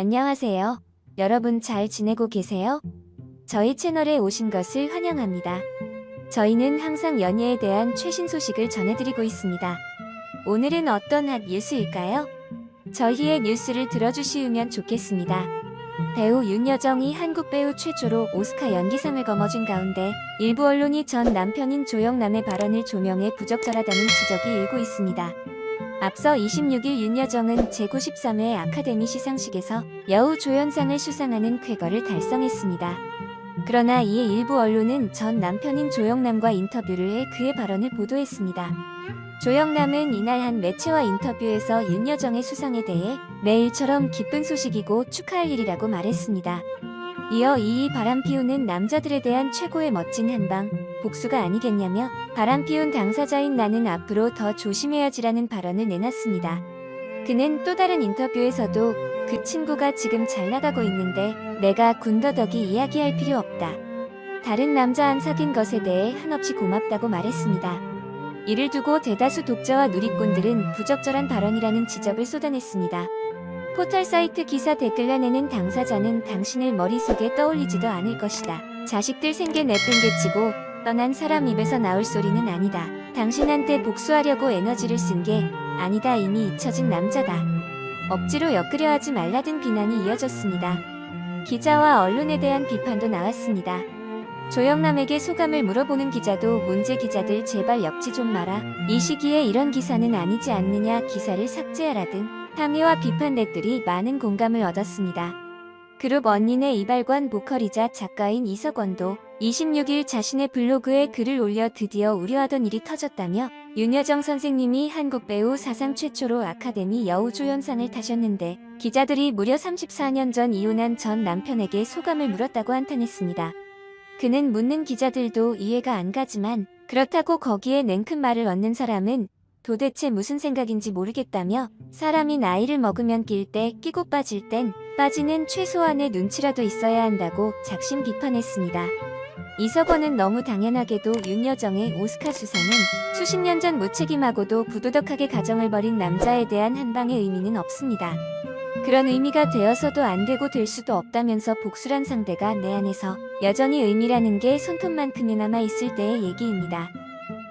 안녕하세요. 여러분 잘 지내고 계세요? 저희 채널에 오신 것을 환영합니다. 저희는 항상 연예에 대한 최신 소식을 전해드리고 있습니다. 오늘은 어떤 핫 뉴스일까요? 저희의 뉴스를 들어주시면 좋겠습니다. 배우 윤여정이 한국 배우 최초로 오스카 연기상을 거머쥔 가운데 일부 언론이 전 남편인 조영남의 발언을 조명해 부적절하다는 지적이 일고 있습니다. 앞서 26일 윤여정은 제93회 아카데미 시상식에서 여우 조연상을 수상하는 쾌거를 달성했습니다. 그러나 이에 일부 언론은 전 남편인 조영남과 인터뷰를 해 그의 발언을 보도했습니다. 조영남은 이날 한 매체와 인터뷰에서 윤여정의 수상에 대해 매일처럼 기쁜 소식이고 축하할 일이라고 말했습니다. 이어 이 바람 피우는 남자들에 대한 최고의 멋진 한방, 복수가 아니겠냐며 바람 피운 당사자인 나는 앞으로 더 조심해야지라는 발언을 내놨습니다. 그는 또 다른 인터뷰에서도 그 친구가 지금 잘 나가고 있는데 내가 군더더기 이야기할 필요 없다. 다른 남자 안 사귄 것에 대해 한없이 고맙다고 말했습니다. 이를 두고 대다수 독자와 누리꾼들은 부적절한 발언이라는 지적을 쏟아냈습니다. 포털 사이트 기사 댓글란에는 당사자는 당신을 머릿속에 떠올리지도 않을 것이다. 자식들 생계 내팽개치고 떠난 사람 입에서 나올 소리는 아니다. 당신한테 복수하려고 에너지를 쓴 게 아니다. 이미 잊혀진 남자다. 억지로 엮으려 하지 말라 등 비난이 이어졌습니다. 기자와 언론에 대한 비판도 나왔습니다. 조영남에게 소감을 물어보는 기자도 문제 기자들 제발 엮지 좀 마라. 이 시기에 이런 기사는 아니지 않느냐 기사를 삭제하라 등 항의와 비판 댓글이 많은 공감을 얻었습니다. 그룹 언니네 이발관 보컬이자 작가인 이석원도 26일 자신의 블로그에 글을 올려 드디어 우려하던 일이 터졌다며 윤여정 선생님이 한국 배우 사상 최초로 아카데미 여우조연상을 타셨는데 기자들이 무려 34년 전 이혼한 전 남편에게 소감을 물었다고 한탄했습니다. 그는 묻는 기자들도 이해가 안 가지만 그렇다고 거기에 냉큼 말을 얻는 사람은 도대체 무슨 생각인지 모르겠다며 사람이 나이를 먹으면 낄때 끼고 빠질 땐 빠지는 최소한의 눈치라도 있어야 한다고 작심 비판했습니다. 이석원은 너무 당연하게도 윤여정의 오스카 수상은 수십 년 전 무책임하고도 부도덕하게 가정을 벌인 남자에 대한 한방의 의미는 없습니다. 그런 의미가 되어서도 안 되고 될 수도 없다면서 복수란 상대가 내 안에서 여전히 의미라는 게 손톱만큼이나마 있을 때의 얘기입니다.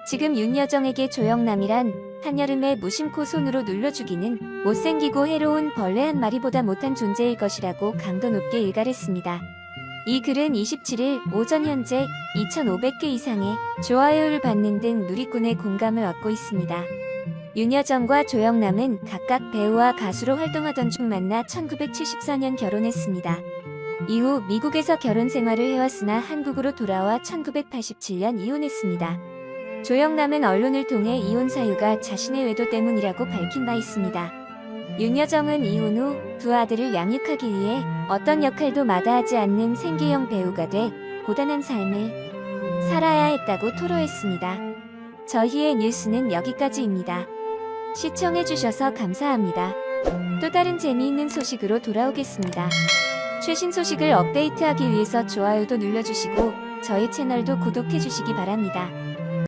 지금 윤여정에게 조영남이란 한여름에 무심코 손으로 눌러 죽이는 못생기고 해로운 벌레 한 마리보다 못한 존재일 것이라고 강도 높게 일갈했습니다. 이 글은 27일 오전 현재 2,500개 이상의 좋아요를 받는 등 누리꾼의 공감을 얻고 있습니다. 윤여정과 조영남은 각각 배우와 가수로 활동하던 중 만나 1974년 결혼했습니다. 이후 미국에서 결혼 생활을 해왔으나 한국으로 돌아와 1987년 이혼했습니다. 조영남은 언론을 통해 이혼 사유가 자신의 외도 때문이라고 밝힌 바 있습니다. 윤여정은 이혼 후 두 아들을 양육하기 위해 어떤 역할도 마다하지 않는 생계형 배우가 돼 고단한 삶을 살아야 했다고 토로했습니다. 저희의 뉴스는 여기까지입니다. 시청해주셔서 감사합니다. 또 다른 재미있는 소식으로 돌아오겠습니다. 최신 소식을 업데이트하기 위해서 좋아요도 눌러주시고 저희 채널도 구독해주시기 바랍니다.